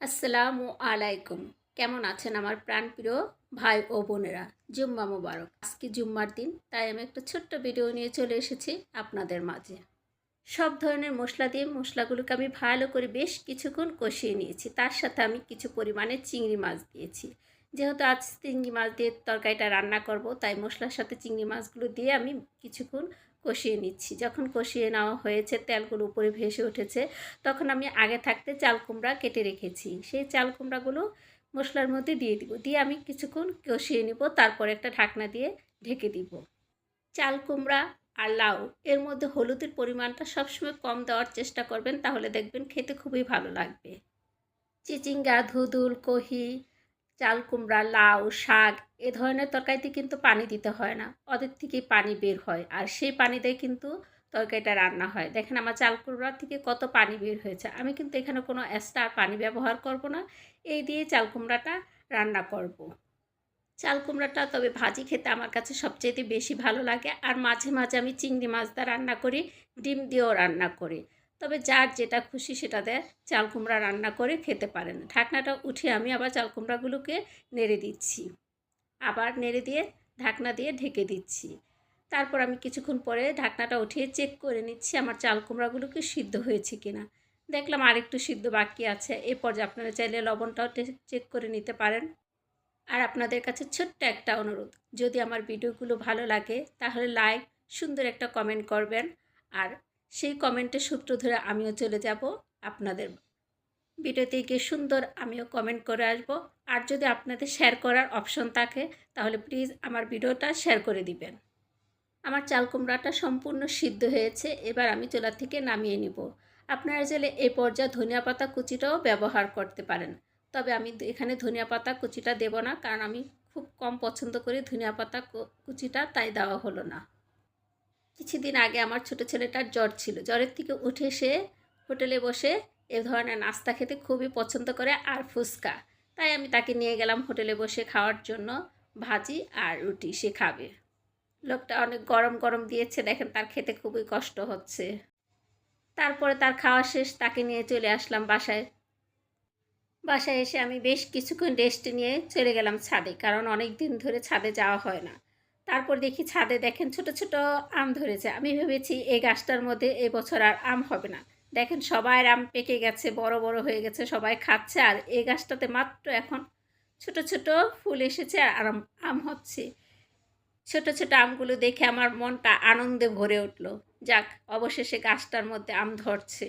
আসসালামু আলাইকুম। কেমন আছেন আমার প্রাণপ্রিয় ভাই ও বোনেরা? জুম্মা মুবারক। আজকে জুম্মার দিন, তাই আমি একটা ছোট্ট ভিডিও নিয়ে চলে এসেছি আপনাদের মাঝে। সব ধরনের মশলা দিয়ে মশলাগুলোকে আমি ভালো করে বেশ কিছুক্ষণ কষিয়ে নিয়েছি। তার সাথে আমি কিছু পরিমাণে চিংড়ি মাছ দিয়েছি। যেহেতু আজ চিংড়ি মাছ দিয়ে তরকারিটা রান্না করব, তাই মশলার সাথে চিংড়ি মাছগুলো দিয়ে আমি কিছুক্ষণ কষিয়ে নিচ্ছি। যখন কষিয়ে নেওয়া হয়েছে, তেলগুলো উপরে ভেসে উঠেছে, তখন আমি আগে থাকতে চাল কুমড়া কেটে রেখেছি। সেই চাল কুমড়াগুলো মশলার মধ্যে দিয়ে দিব। দিয়ে আমি কিছুক্ষণ কষিয়ে নিব, তারপর একটা ঢাকনা দিয়ে ঢেকে দিব। চাল কুমড়া আর লাউ, এর মধ্যে হলুদের পরিমাণটা সবসময় কম দেওয়ার চেষ্টা করবেন, তাহলে দেখবেন খেতে খুবই ভালো লাগবে। চিচিঙ্গা, ধুদুল, কহি চাল, কুমড়া, লাউ, শাক এ ধরনের তরকারিতে কিন্তু পানি দিতে হয় না। ওদের থেকেই পানি বের হয় আর সেই পানিতেই কিন্তু তরকারিটা রান্না হয়। দেখেন আমার চাল কুমড়া থেকে কত পানি বের হয়েছে। আমি কিন্তু এখানে কোনো এক্সট্রা পানি ব্যবহার করব না। এই দিয়ে চাল, কুমড়াটা রান্না করব। চাল, কুমড়াটা তবে ভাজি খেতে আমার কাছে সবচেয়ে বেশি ভালো লাগে। আর মাঝে মাঝে আমি চিংড়ি মাছ রান্না করি, ডিম দিয়েও রান্না করি। তবে যার যেটা খুশি সেটাতে চাল কুমড়া রান্না করে খেতে পারেন। ঢাকনাটা উঠে আমি আবার চাল কুমড়াগুলোকে নেড়ে দিচ্ছি। আবার নেড়ে দিয়ে ঢাকনা দিয়ে ঢেকে দিচ্ছি। তারপর আমি কিছুক্ষণ পরে ঢাকনাটা উঠিয়ে চেক করে নিচ্ছি আমার চাল কুমড়াগুলোকে সিদ্ধ হয়েছে কিনা। দেখলাম আরেকটু সিদ্ধ বাকি আছে। এই পর্যায়ে আপনারা চাইলে লবণটাও চেক করে নিতে পারেন। আর আপনাদের কাছে ছোট্ট একটা অনুরোধ, যদি আমার ভিডিওগুলো ভালো লাগে তাহলে লাইক সুন্দর একটা কমেন্ট করবেন। আর সেই কমেন্টের সূত্র ধরে আমিও চলে যাব আপনাদের ভিডিওতে গিয়ে সুন্দর আমিও কমেন্ট করে আসব। আর যদি আপনাদের শেয়ার করার অপশন থাকে, তাহলে প্লিজ আমার ভিডিওটা শেয়ার করে দিবেন। আমার চাল কুমড়াটা সম্পূর্ণ সিদ্ধ হয়েছে, এবার আমি চুলা থেকে নামিয়ে নিব। আপনারা চাইলে এই পর্যায়ে ধনিয়া পাতা কুচিটাও ব্যবহার করতে পারেন। তবে আমি এখানে ধনিয়া পাতা কুচিটা দেব না, কারণ আমি খুব কম পছন্দ করি ধনিয়া পাতা কুচিটা, তাই দেওয়া হলো না। কিছুদিন আগে আমার ছোটো ছেলেটার জ্বর ছিল। জ্বরের থেকে উঠে সে হোটেলে বসে এ ধরনের নাস্তা খেতে খুবই পছন্দ করে আর ফুচকা। তাই আমি তাকে নিয়ে গেলাম হোটেলে বসে খাওয়ার জন্য ভাজি আর রুটি, সে খাবে। লোকটা অনেক গরম গরম দিয়েছে, দেখেন তার খেতে খুবই কষ্ট হচ্ছে। তারপরে তার খাওয়া শেষ, তাকে নিয়ে চলে আসলাম বাসায়। বাসায় এসে আমি বেশ কিছুক্ষণ রেস্ট নিয়ে চলে গেলাম ছাদে, কারণ অনেক দিন ধরে ছাদে যাওয়া হয় না। তারপর দেখি ছাদে দেখেন ছোট ছোট আম ধরেছে। আমি ভেবেছি এই গাছটার মধ্যে এবছর আর আম হবে না। দেখেন সবাই আম পেকে গেছে, বড় বড় হয়ে গেছে, সবাই খাচ্ছে আর এই গাছটাতে মাত্র এখন ছোট ছোট ফুল এসেছে আর আম আম হচ্ছে। ছোট ছোট আমগুলো দেখে আমার মনটা আনন্দে ভরে উঠল। যাক, অবশেষে গাছটার মধ্যে আম ধরছে।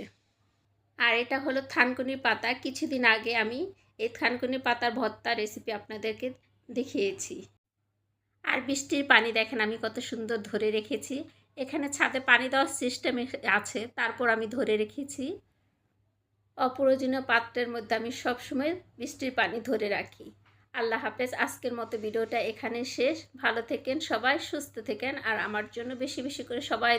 আর এটা হলো থানকুনি পাতা। কিছুদিন আগে আমি এই থানকুনি পাতার ভর্তা রেসিপি আপনাদেরকে দেখিয়েছি। আর বৃষ্টির পানি দেখেন আমি কত সুন্দর ধরে রেখেছি। এখানে ছাদে পানি দেওয়ার সিস্টেম আছে, তারপর আমি ধরে রেখেছি। অপ্রয়োজনীয় পাত্রের মধ্যে আমি সবসময় বৃষ্টির পানি ধরে রাখি। আল্লাহ হাফেজ, আজকের মতো ভিডিওটা এখানে শেষ। ভালো থেকেন সবাই, সুস্থ থেকেন, আর আমার জন্য বেশি বেশি করে সবাই